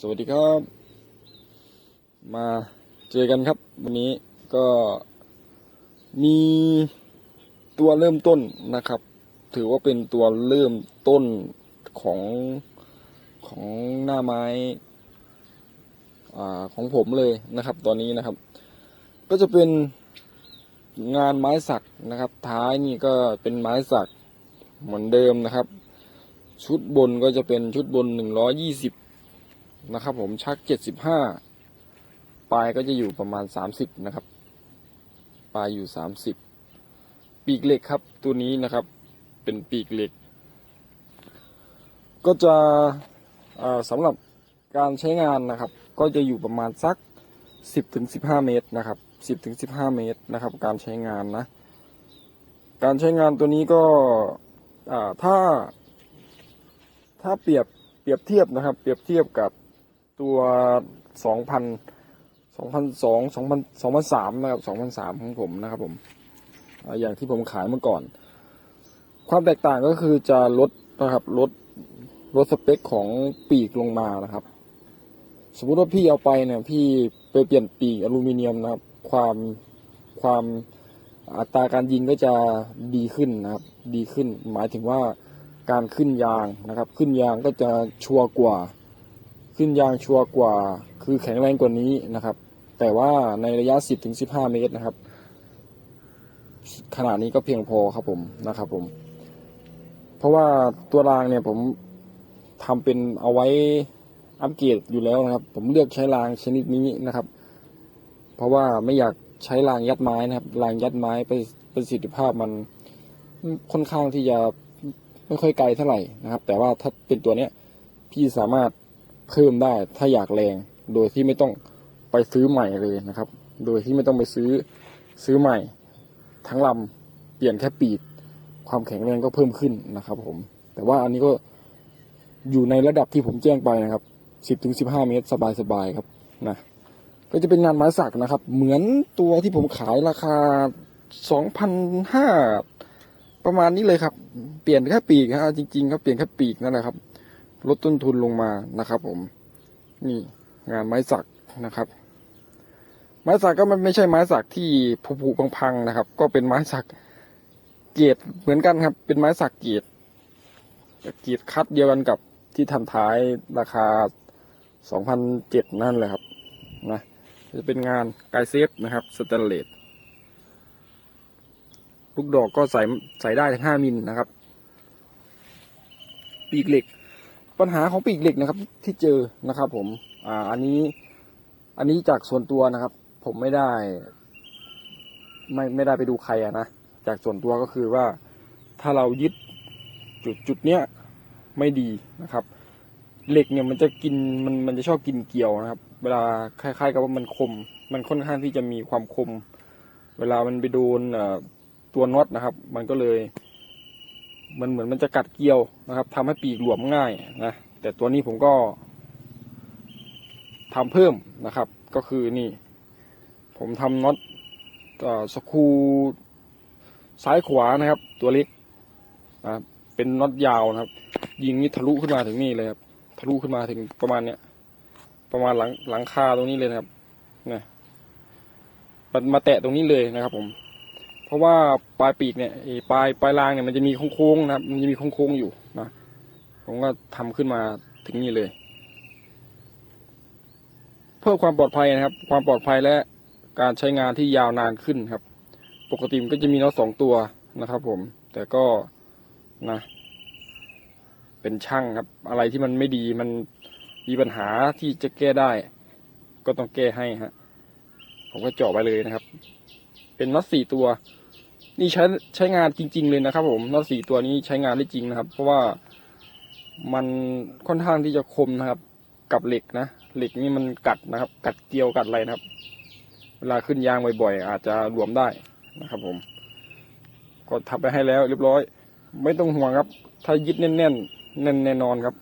สวัสดีครับ มาเจอกันครับ วันนี้ก็มีตัวเริ่มต้นนะครับ ถือว่าเป็นตัวเริ่มต้นของของหน้าไม้อของผมเลยนะครับ ตอนนี้นะครับ ก็จะเป็นงานไม้สักนะครับ ท้ายนี่ก็เป็นไม้สักเหมือนเดิมนะครับ ชุดบนก็จะเป็นชุดบนหนึ่งร้อยี่สิบ นะครับผมชักเจ็ดสิบห้าปลายก็จะอยู่ประมาณสามสิบนะครับ ปลายอยู่สามสิบปีกเหล็กครับ ตัวนี้นะครับ เป็นปีกเหล็ก ก็จะสำหรับการใช้งานนะครับ ก็จะอยู่ประมาณสักสิบถึงสิบห้าเมตรนะครับสิบถึงสิบห้าเมตรนะครับ การใช้งานนะ การใช้งานตัวนี้ก็ถ้า ถ้าเปรียบเปรียบเทียบนะครับ เปรียบเทียบกับ ตัวสองพันสองพันสองสองพันสองพันสามนะครับสองพันสามของผมนะครับผมอ่าอย่างที่ผมขายเมื่อก่อน ความแตกต่างก็คือจะลดนะครับลดลดสเปคของปีกลงมานะครับ สมมุติว่าพี่เอาไปเนี่ยพี่ไปเปลี่ยนปีกอลูมิเนียมนะครับ ความความอัตราการยิงก็จะดีขึ้นนะครับ ดีขึ้น หมายถึงว่าการขึ้นยางนะครับ ขึ้นยางก็จะชัวร์กว่า ขึ้นยางชัวร์กว่า คือแข็งแรงกว่านี้นะครับ แต่ว่าในระยะ 10-15 เมตรนะครับ ขนาดนี้ก็เพียงพอครับผมนะครับผม เพราะว่าตัวรางเนี่ยผมทำเป็นเอาไว้อัปเกรดอยู่แล้วนะครับ ผมเลือกใช้รางชนิดนี้นะครับ เพราะว่าไม่อยากใช้รางยัดไม้นะครับรางยัดไม้ไปประสิทธิภาพมันค่อนข้างที่จะไม่ค่อยไกลเท่าไหร่นะครับ แต่ว่าถ้าเป็นตัวเนี้ยพี่สามารถ เพิ่มได้ถ้าอยากแรง โดยที่ไม่ต้องไปซื้อใหม่เลยนะครับ โดยที่ไม่ต้องไปซื้อซื้อใหม่ ทั้งลำเปลี่ยนแค่ปีกความแข็งแรงก็เพิ่มขึ้นนะครับ ผม แต่ว่าอันนี้ก็อยู่ในระดับที่ผมแจ้งไปนะครับ 10ถึง15 เมตรสบายๆครับนะก็จะเป็นงานไม้สักนะครับ เหมือนตัวที่ผมขายราคา 2,500 ประมาณนี้เลยครับ เปลี่ยนแค่ปีกฮะจริงๆครับเปลี่ยนแค่ปีกนั่นแหละครับ ลดต้นทุนลงมานะครับผม นี่งานไม้สักนะครับ ไม้สักก็มันไม่ใช่ไม้สักที่ผุๆพังๆนะครับ ก็เป็นไม้สักเกรดเหมือนกันครับ เป็นไม้สักเกรดเกรดคัดเดียวกันกับที่ทำท้ายราคา2,007นั่นเลยครับนะจะเป็นงานไกเซฟนะครับสแตนเลสลูกดอกก็ใส่ใส่ได้ทั้งห้ามิลนะครับ ปีกเหล็ก ปัญหาของปีกเหล็กนะครับ ที่เจอนะครับ ผม อ่า อันนี้อันนี้จากส่วนตัวนะครับ ผมไม่ได้ ไม่ไม่ได้ไปดูใครอะนะจากส่วนตัวก็คือว่าถ้าเรายึดจุดจุดเนี้ยไม่ดีนะครับ เหล็กเนี่ยมันจะกินมันมันจะชอบกินเกลียวนะครับ เวลาคล้ายๆ กับว่ามันคม มันค่อนข้างที่จะมีความคม เวลามันไปโดนตัวน็อตนะครับ มันก็เลย มันเหมือนมันจะกัดเกลียวนะครับทำให้ปีกหลวมง่ายนะแต่ตัวนี้ผมก็ทำเพิ่มนะครับ ก็คือนี่ ผมทำน็อตสกูซ้ายขวานะครับ ตัวเล็กนะเป็นน็อตยาวนะครับ ยิงนี่ทะลุขึ้นมาถึงนี่เลยครับทะลุขึ้นมาถึงประมาณเนี้ยประมาณหลังหลังคาตรงนี้เลยนะครับนะมันมาแตะตรงนี้เลยนะครับ ผม เพราะว่าปลายปีกเนี่ยปลายปลายรางเนี่ยมันจะมีโค้งๆนะครับ มันจะมีโค้งๆอยู่นะผมก็ทำขึ้นมาถึงนี่เลย เพื่อความปลอดภัยนะครับ ความปลอดภัยและการใช้งานที่ยาวนานขึ้นครับ ปกติมันก็จะมีน็อตสองตัวนะครับ ผม แต่ก็นะ เป็นช่างครับ อะไรที่มันไม่ดีมันมีปัญหาที่จะแก้ได้ ก็ต้องแก้ให้ฮะผมก็เจาะไปเลยนะครับ เป็นน็อตสี่ตัว นี่ใช้ใช้งานจริง ๆ เลยนะครับ ผมน็อตสี่ตัวนี้ใช้งานได้จริงนะครับ เพราะว่ามันค่อนข้างที่จะคมนะครับ กับเหล็กนะเหล็กนี่มันกัดนะครับ กัดเกลียวกัดอะไรนะครับ เวลาขึ้นยางบ่อยๆอาจจะรวมได้นะครับ ผม ก็ทำไปให้แล้วเรียบร้อย ไม่ต้องห่วงครับ ถ้ายึดแน่นๆแน่นแน่นอนครับ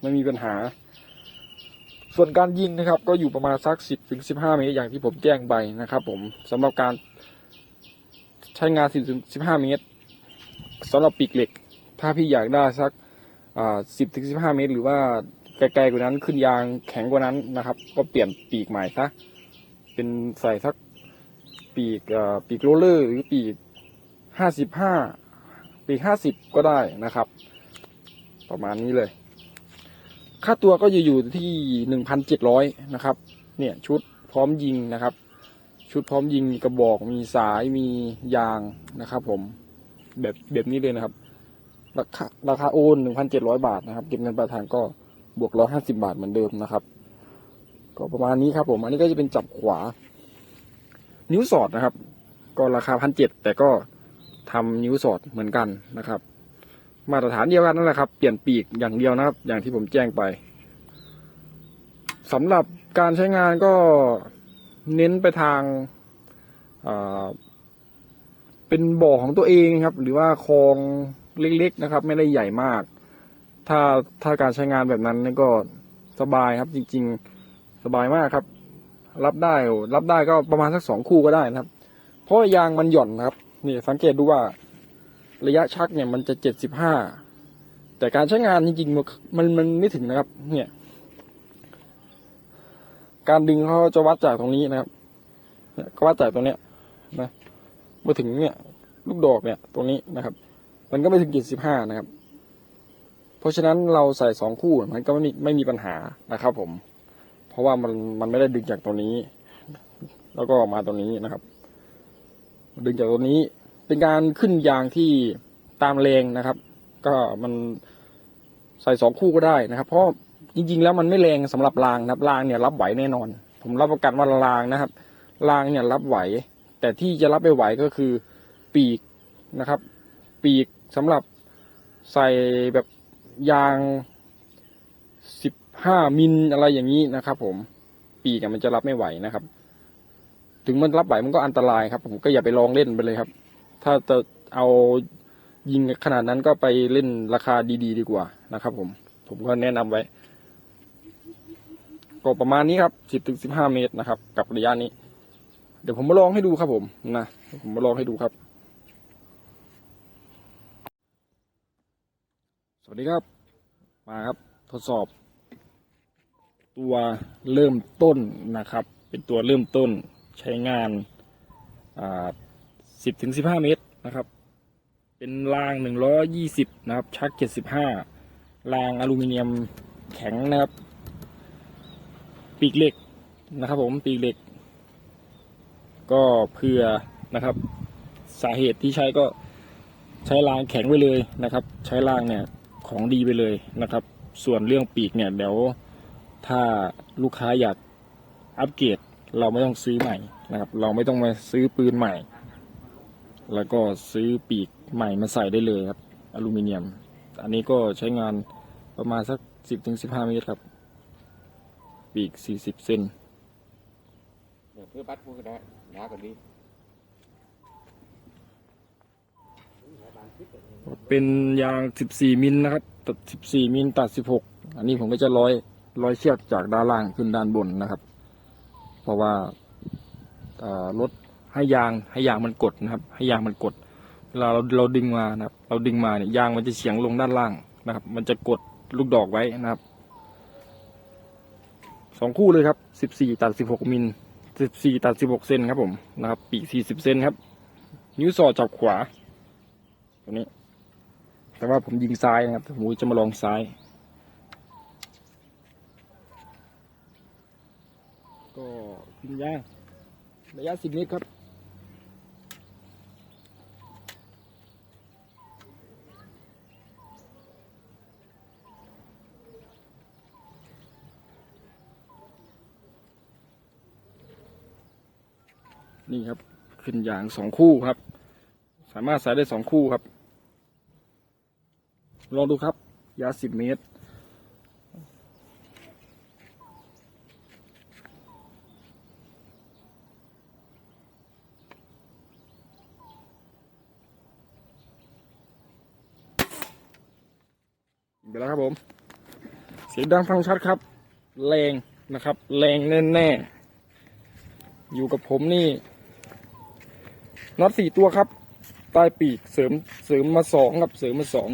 ไม่มีปัญหา ส่วนการยิงนะครับ ก็อยู่ประมาณสักสิบถึงสิบห้าเมตรอย่างที่ผมแจ้งไปนะครับ ผมสำหรับการใช้งานสิบถึงสิบห้าเมตรสำหรับปีกเหล็ก ถ้าพี่อยากได้สักอ่าสิบถึงสิบห้าเมตร หรือว่าไกลๆกว่านั้นขึ้นยางแข็งกว่านั้นนะครับ ก็เปลี่ยนปีกใหม่ซะเป็นใส่สักปีกปีกโรลเลอร์ หรือปีกห้าสิบห้าปีกห้าสิบก็ได้นะครับ ประมาณนี้เลย ค่าตัวก็จะอยู่ที่หนึ่งพันเจ็ดร้อยนะครับ เนี่ยชุดพร้อมยิงนะครับ ชุดพร้อมยิงมีกระบอกมีสายมียางนะครับ ผมแบบแบบนี้เลยนะครับ ราคาราคาโอนหนึ่งพันเจ็ดร้อยบาทนะครับ เก็บเงินปลายทางก็บวกร้อยห้าสิบาทเหมือนเดิมนะครับ ก็ประมาณนี้ครับผม อันนี้ก็จะเป็นจับขวา นิ้วสอดนะครับ ก็ราคาพันเจ็ดแต่ก็ทำนิ้วสอดเหมือนกันนะครับ มาตรฐานเดียวกันนั่นแหละครับ เปลี่ยนปีกอย่างเดียวนะครับ อย่างที่ผมแจ้งไปสำหรับการใช้งานก็เน้นไปทางเป็นบ่อของตัวเองครับ หรือว่าคลองเล็กๆนะครับ ไม่ได้ใหญ่มาก ถ้าถ้าการใช้งานแบบนั้นนะก็สบายครับ จริง ๆสบายมากครับ รับได้รับได้ก็ประมาณสักสองคู่ก็ได้นะครับ เพราะยางมันหย่อนครับ นี่สังเกตดูว่า ระยะชักเนี่ยมันจะเจ็ดสิบห้าแต่การใช้งานจริงๆมันมันไม่ถึงนะครับ เนี่ย การดึงเขาจะวัดจากตรงนี้นะครับเนี่ยก็วัดจากตรงเนี้ยนะมาถึงเนี่ย ลูกดอกเนี่ยตรงนี้นะครับ มันก็ไม่ถึงเจ็ดสิบห้านะครับ เพราะฉะนั้นเราใส่สองคู่มันก็ไม่มีไม่มีปัญหานะครับ ผม เพราะว่ามันมันไม่ได้ดึงจากตรงนี้ แล้วก็มาตรงนี้นะครับ ดึงจากตรงนี้ เป็นการขึ้นยางที่ตามแรงนะครับ ก็มันใส่สองคู่ก็ได้นะครับ เพราะจริงๆ แล้วมันไม่แรงสำหรับรางนะครับรางเนี่ยรับไหวแน่นอน ผมรับประกันว่ารางนะครับรางเนี่ยรับไหว แต่ที่จะรับไม่ไหวก็คือปีกนะครับ ปีกสำหรับใส่แบบยางสิบห้ามิลอะไรอย่างนี้นะครับผมปีกมันจะรับไม่ไหวนะครับ ถึงมันรับไหวมันก็อันตรายครับ ผมก็อย่าไปลองเล่นไปเลยครับ ถ้าจะเอายิงขนาดนั้นก็ไปเล่นราคาดีๆดีกว่านะครับ ผม ผมก็แนะนำไว้ ก็ประมาณนี้ครับสิบถึงสิบห้าเมตรนะครับ กับระยะนี้ เดี๋ยวผมมาลองให้ดูครับผมนะผมมาลองให้ดูครับ สวัสดีครับ มาครับ ทดสอบ ตัวเริ่มต้นนะครับ เป็นตัวเริ่มต้นใช้งานอ่า สิบถึงสิบห้าเมตรนะครับ เป็นรางหนึ่งร้อยี่สิบนะครับ ชักเจ็ดสิบห้ารางอลูมิเนียมแข็งนะครับ ปีกเหล็กนะครับ ผมปีกเหล็ก ก็เพื่อนะครับ สาเหตุที่ใช้ก็ใช้รางแข็งไปเลยนะครับ ใช้รางเนี่ยของดีไปเลยนะครับ ส่วนเรื่องปีกเนี่ยเดี๋ยวถ้าลูกค้าอยากอัปเกรดเราไม่ต้องซื้อใหม่นะครับ เราไม่ต้องมาซื้อปืนใหม่ แล้วก็ซื้อปีกใหม่มาใส่ได้เลยครับ อลูมิเนียม อันนี้ก็ใช้งานประมาณสักสิบถึงสิบห้าเมตรครับ ปีกสี่สิบเซนเดี๋ยวเพื่อบัดพูดก็ได้ยากกว่านี้เป็นยาง 14 มิลนะครับ ตัด 14 มิลตัด 16 อันนี้ผมก็จะร้อยร้อยเชือกจากด้านล่างขึ้นด้านบนนะครับ เพราะว่าเอ่อรถ ให้ยางให้ยางมันกดนะครับ ให้ยางมันกดเวลาเราเราดึงมานะครับ เราดึงมาเนี่ยยางมันจะเฉียงลงด้านล่างนะครับ มันจะกดลูกดอกไว้นะครับสองคู่เลยครับ14ตัด16มิล14ตัด16เซนครับผมนะครับ ปีก40เซนครับ นิ้วสอดจับขวาตัวนี้ แต่ว่าผมยิงซ้ายนะครับผมจะมาลองซ้ายก็ยิงยางระยะสิบเมตรครับ นี่ครับ ขึ้นยางสองคู่ครับ สามารถใส่ได้สองคู่ครับ ลองดูครับ ยาสิบเมตร ไปแล้วครับผม เสียงดังฟังชัดครับ แรงนะครับ แรงแน่ๆอยู่กับผมนี่ น็อตสี่ตัวครับใต้ปีกเสริมเสริมมาสองครับเสริมมาสอง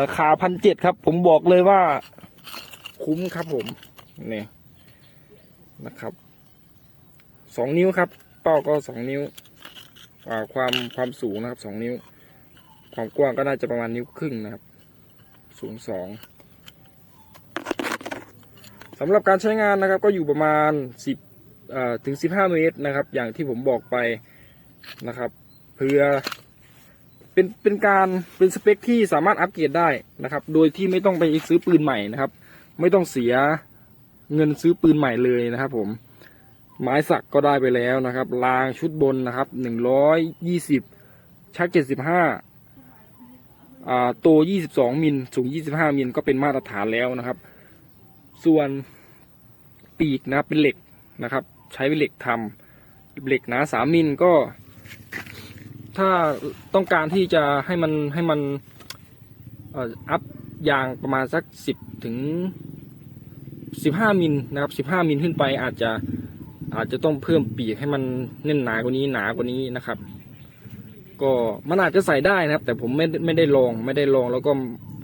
ราคาพันเจ็ดครับ ผมบอกเลยว่า คุ้มครับผมนี่นะครับสองนิ้วครับ เป้าก็สองนิ้วความความสูงนะครับสองนิ้ว ความกว้างก็น่าจะประมาณนิ้วครึ่งนะครับ สูงสองสำหรับการใช้งานนะครับ ก็อยู่ประมาณสิบ ถึงสิบห้าเมตรนะครับ อย่างที่ผมบอกไปนะครับ เพื่อเป็นเป็นการเป็นสเปคที่สามารถอัปเกรดได้นะครับ โดยที่ไม่ต้องไปซื้อปืนใหม่นะครับ ไม่ต้องเสียเงินซื้อปืนใหม่เลยนะครับ ผมไม้สักก็ได้ไปแล้วนะครับรางชุดบนนะครับหนึ่งร้อยยี่สิบชักเจ็ดสิบห้าอ่าโตยี่สิบสองมิลสูงยี่สิบห้ามิลก็เป็นมาตรฐานแล้วนะครับ ส่วนปีกนะครับเป็นเหล็กนะครับ ใช้เป็นเหล็กทำเหล็กหนาสามมิลก็ ถ้าต้องการที่จะให้มันให้มันอัพยางประมาณสักสิบถึงสิบห้ามิลนะครับสิบห้ามิลขึ้นไปอาจจะอาจจะต้องเพิ่มปีกให้มันแน่นหนากว่านี้หนากว่านี้นะครับ ก็มันอาจจะใส่ได้นะครับ แต่ผมไม่ไม่ได้ลองไม่ได้ลองแล้วก็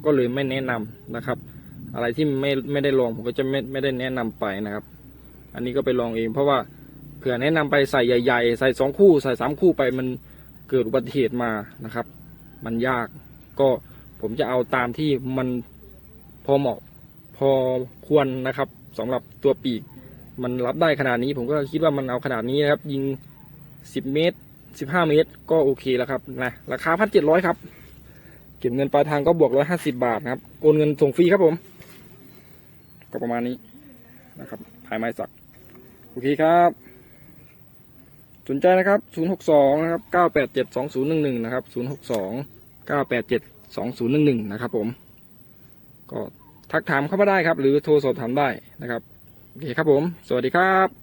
ก็เลยไม่แนะนำนะครับ อะไรที่ไม่ไม่ได้ลองผมก็จะไม่ไม่ได้แนะนำไปนะครับ อันนี้ก็ไปลองเองเพราะว่าเผื่อแนะนำไปใส่ใหญ่ ๆ ใส่สองคู่ใส่สามคู่ไปมันเกิดอุบัติเหตุมานะครับ มันยากก็ผมจะเอาตามที่มันพอเหมาะพอควรนะครับสำหรับตัวปีก มันรับได้ขนาดนี้ ผมก็คิดว่ามันเอาขนาดนี้นะครับ ยิง 10 เมตร 15 เมตร ก็โอเคแล้วครับนะราคาพันเจ็ดร้อยครับ เก็บเงินปลายทางก็บวกร้อยห้าสิบาทนะครับ โอนเงินส่งฟรีครับผม ก็ประมาณนี้นะครับภายไม้สัก โอเคครับ สนใจนะครับ 062 นะครับ 987 2011 นะครับ 062 987 2011 นะครับผม ก็ทักถามเข้ามาได้ครับ หรือโทรสอบถามได้นะครับ โอเคครับผม สวัสดีครับ